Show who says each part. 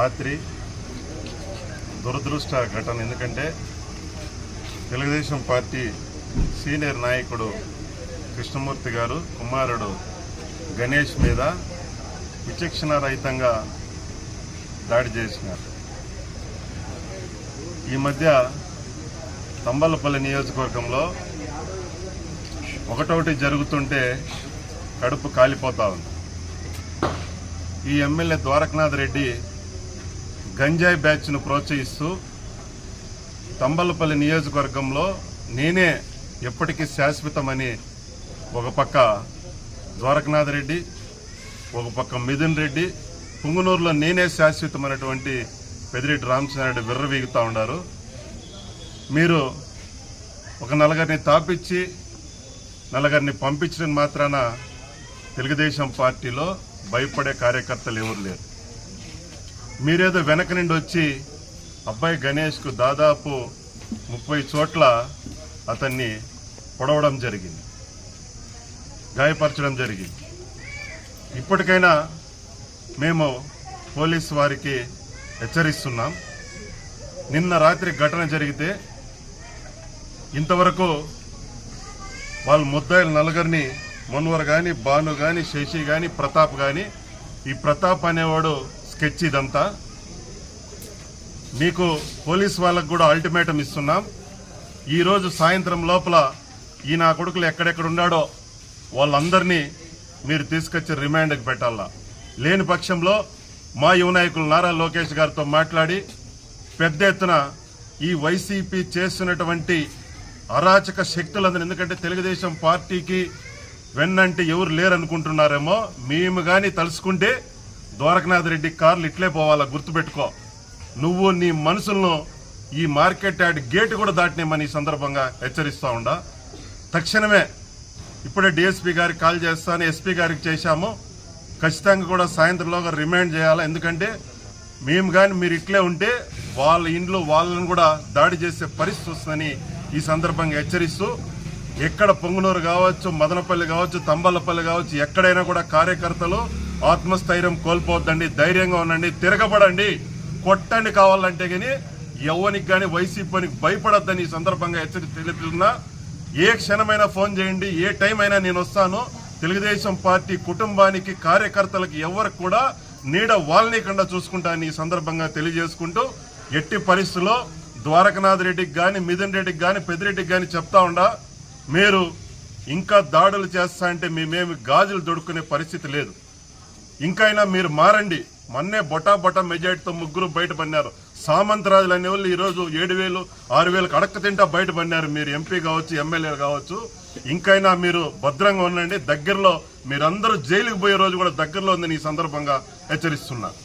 Speaker 1: రాత్రి దురదృష్ట ఘటన. ఎందుకంటే తెలుగుదేశం పార్టీ సీనియర్ నాయకుడు కృష్ణమూర్తి గారు కుమారుడు గణేష్ మీద విచక్షణ రహితంగా దాడి చేసినారు. ఈ మధ్య తంబలపల్లి నియోజకవర్గంలో ఒకటొకటి జరుగుతుంటే కడుపు కాలిపోతా ఉంది. ఈ ఎమ్మెల్యే ద్వారకనాథ్ రెడ్డి గంజాయి బ్యాచ్ను ప్రోత్సహిస్తూ తంబలపల్లి నియోజకవర్గంలో నేనే ఎప్పటికీ శాశ్వతమని ఒక పక్క ద్వారకనాథ్ రెడ్డి ఒక పక్క మిథున్ రెడ్డి పుంగునూరులో నేనే శాశ్వతమైనటువంటి పెదిరెడ్డి రామచంద్రారెడ్డి విర్రవీగుతూ ఉన్నారు. మీరు ఒక నలుగురిని తాపించి నలుగురిని పంపించడం మాత్రాన తెలుగుదేశం పార్టీలో భయపడే కార్యకర్తలు ఎవరు లేరు. మీరేదో వెనక నుండి వచ్చి అబ్బాయి గణేష్కు దాదాపు ముప్పై చోట్ల అతన్ని పొడవడం జరిగింది గాయపరచడం జరిగింది. ఇప్పటికైనా మేము పోలీస్ వారికి హెచ్చరిస్తున్నాం. నిన్న రాత్రి ఘటన జరిగితే ఇంతవరకు వాళ్ళు ముద్దాయిల నలుగురిని మన్వర్ కానీ భాను కానీ శశి కానీ ప్రతాప్ కానీ ఈ ప్రతాప్ అనేవాడు స్కెచ్ ఇదంతా. మీకు పోలీస్ వాళ్ళకు కూడా అల్టిమేటం ఇస్తున్నాం. ఈరోజు సాయంత్రం లోపల ఈ నా కొడుకులు ఎక్కడెక్కడ ఉన్నాడో వాళ్ళందరినీ మీరు తీసుకొచ్చి రిమాండ్కి పెట్టాలా. లేని పక్షంలో మా యువ నాయకులు నారా లోకేష్ గారితో మాట్లాడి పెద్ద ఎత్తున ఈ వైసీపీ చేస్తున్నటువంటి అరాచక శక్తులందరూ ఎందుకంటే తెలుగుదేశం పార్టీకి వెన్నంటే ఎవరు లేరనుకుంటున్నారేమో మేము కానీ తలుసుకుంటే ద్వారకనాథ్ రెడ్డి కార్లు ఇట్లే పోవాలా గుర్తుపెట్టుకో. నువ్వు నీ మనసులను ఈ మార్కెట్ యార్డ్ గేట్ కూడా దాటినేమని ఈ సందర్భంగా హెచ్చరిస్తూ ఉండా. తక్షణమే ఇప్పుడే డిఎస్పీ గారికి కాల్ చేస్తాను ఎస్పీ గారికి చేశాము. ఖచ్చితంగా కూడా సాయంత్రంలోగా రిమైండ్ చేయాలి ఎందుకంటే మేము కానీ మీరు ఇట్లే ఉంటే వాళ్ళ ఇంట్లో వాళ్ళని కూడా దాడి చేసే పరిస్థితి వస్తుందని ఈ సందర్భంగా హెచ్చరిస్తూ ఎక్కడ పొంగునూరు కావచ్చు మదనపల్లి కావచ్చు తంబలపల్లి కావచ్చు ఎక్కడైనా కూడా కార్యకర్తలు ఆత్మస్థైర్యం కోల్పోద్దండి ధైర్యంగా ఉండండి తిరగబడండి. కొట్టండి కావాలంటే కానీ ఎవరికి కానీ వైసీపీకి భయపడద్దని ఈ సందర్భంగా హెచ్చరిక తెలుపుతున్నా. ఏ క్షణమైనా ఫోన్ చేయండి ఏ టైం అయినా నేను వస్తాను. తెలుగుదేశం పార్టీ కుటుంబానికి కార్యకర్తలకు ఎవరికి కూడా నీడ వాళ్ళనికుండా చూసుకుంటానని ఈ సందర్భంగా తెలియజేసుకుంటూ ఎట్టి పరిస్థితుల్లో ద్వారకనాథ్ రెడ్డికి కానీ మిథున్ రెడ్డికి కానీ పెద్దిరెడ్డికి కానీ చెప్తా ఉండా మీరు ఇంకా దాడులు చేస్తా అంటే మేమేమి గాజులు దొడుకునే పరిస్థితి లేదు. ఇంకైనా మీరు మారండి. మొన్నే బొటా బొటా మెజార్టీతో ముగ్గురు బయటపడినారు సామంతరాజులు అనే వాళ్ళు ఈరోజు ఏడు వేలు ఆరు వేలకు అడక్క తింటా బయటపడినారు మీరు ఎంపీ కావచ్చు ఎమ్మెల్యేలు కావచ్చు. ఇంకైనా మీరు భద్రంగా ఉండండి. దగ్గరలో మీరందరూ జైలుకు పోయే రోజు కూడా దగ్గరలో ఉందని ఈ సందర్భంగా హెచ్చరిస్తున్నారు